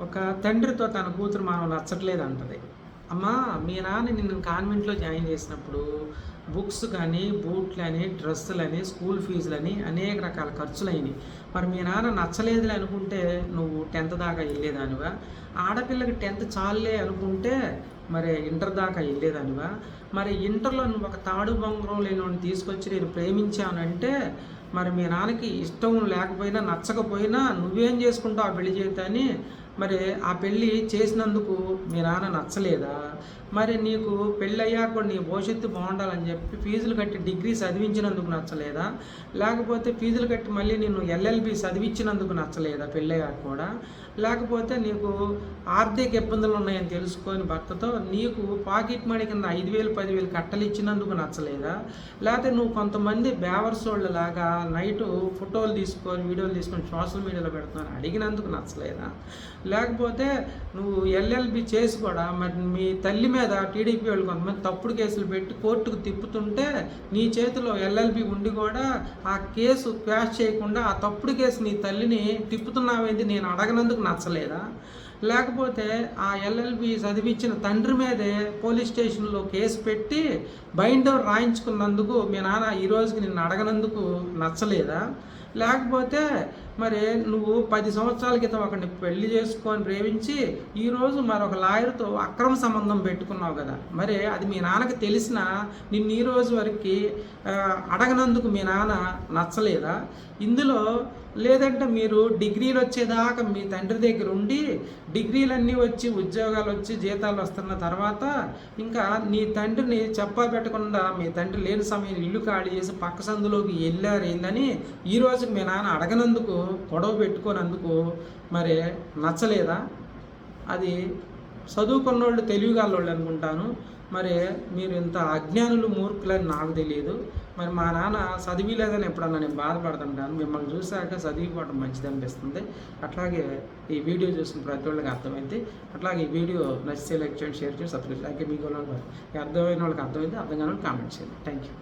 ఒక తండ్రితో తన కూతురు మనం నచ్చట్లేదు అంటది అమ్మా మీ నాన్న నిన్ను కాన్వెంట్లో జాయిన్ చేసినప్పుడు బుక్స్ కానీ బూట్లని డ్రెస్సులని స్కూల్ ఫీజులని అనేక రకాల ఖర్చులు అయినాయి మరి మీ నాన్న నచ్చలేదులే అనుకుంటే నువ్వు టెన్త్ దాకా వెళ్ళేదానివా? ఆడపిల్లకి టెన్త్ చాలులే అనుకుంటే మరి ఇంటర్ దాకా వెళ్ళేదానివా? మరి ఇంటర్లో నువ్వు ఒక తాడు బొంగరం లేని తీసుకొచ్చి నేను ప్రేమించానంటే మరి మీ నాన్నకి ఇష్టం లేకపోయినా నచ్చకపోయినా నువ్వేం చేసుకుంటావు ఆ పెళ్ళి జీవితాన్ని? మరి ఆ పెళ్ళి చేసినందుకు మీ నాన్న నచ్చలేదా? మరి నీకు పెళ్ళి అయ్యాక కూడా నీ భవిష్యత్తు బాగుండాలని చెప్పి ఫీజులు కట్టి డిగ్రీ చదివించినందుకు నచ్చలేదా? లేకపోతే ఫీజులు కట్టి మళ్ళీ నేను ఎల్ఎల్బి చదివించినందుకు నచ్చలేదా పెళ్ళయ్యాక కూడా? లేకపోతే నీకు ఆర్థిక ఇబ్బందులు ఉన్నాయని తెలుసుకొని భర్తతో నీకు పాకెట్ మనీ కింద ఐదు వేలు పదివేలు కట్టలు ఇచ్చినందుకు నచ్చలేదా? లేకపోతే నువ్వు కొంతమంది బేవర్స్ లాగా నైట్ ఫోటోలు తీసుకొని వీడియోలు తీసుకొని సోషల్ మీడియాలో పెడుతున్నాను. అడిగినందుకు నచ్చలేదా? లేకపోతే నువ్వు ఎల్ఎల్బి చేసి కూడా మరి మీ తల్లి మీద టీడీపీ వాళ్ళు కొంతమంది తప్పుడు కేసులు పెట్టి కోర్టుకు తిప్పుతుంటే నీ చేతిలో ఎల్ఎల్బి ఉండి కూడా ఆ కేసు క్వాష్ చేయకుండా ఆ తప్పుడు కేసు నీ తల్లిని తిప్పుతున్నావేది నేను అడగనందుకు నచ్చలేదా? లేకపోతే ఆ ఎల్ఎల్బి చదివించిన తండ్రి మీదే పోలీస్ స్టేషన్లో కేసు పెట్టి బైండర్ రాయించుకున్నందుకు మీ నాన్న ఈరోజుకి నిన్ను అడగనందుకు నచ్చలేదా? లేకపోతే మరి నువ్వు పది సంవత్సరాల క్రితం ఒకరిని పెళ్ళి చేసుకొని ప్రేమించి ఈరోజు మరొక లాయర్తో అక్రమ సంబంధం పెట్టుకున్నావు కదా. మరి అది మీ నాన్నకి తెలిసిన నిన్ను ఈ రోజు వరకు అడగనందుకు మీ నాన్న నచ్చలేదా? ఇందులో లేదంటే మీరు డిగ్రీలు వచ్చేదాకా మీ తండ్రి దగ్గర ఉండి డిగ్రీలన్నీ వచ్చి ఉద్యోగాలు వచ్చి జీతాలు వస్తున్న తర్వాత ఇంకా నీ తండ్రిని చెప్పా పెట్టకుండా మీ తండ్రి లేని సమయం ఇల్లు ఖాళీ చేసి పక్క సందులోకి వెళ్ళారు ఏందని ఈ రోజు మీ నాన్న అడగనందుకు గొడవ పెట్టుకోనందుకు మరి నచ్చలేదా? అది చదువుకున్నోళ్ళు తెలివిగాళ్ళోళ్ళు అనుకుంటాను. మరి మీరు ఇంత అజ్ఞానులు మూర్ఖులని నాకు తెలియదు. మరి మా నాన్న చదివిలేదని ఎప్పుడన్నా నేను బాధపడుతుంటాను. మిమ్మల్ని చూశాక చదివిపోవడం మంచిది అనిపిస్తుంది. అట్లాగే ఈ వీడియో చూసిన ప్రతి వాళ్ళకి అర్థమైంది. అట్లాగే ఈ వీడియో నచ్చితే లైక్ చేయండి షేర్ చేయండి సబ్స్క్రైబ్ అలాగే మీకు అర్థమైన వాళ్ళకి అర్థమైంది అర్థం కాని కామెంట్ చేయండి. Thank you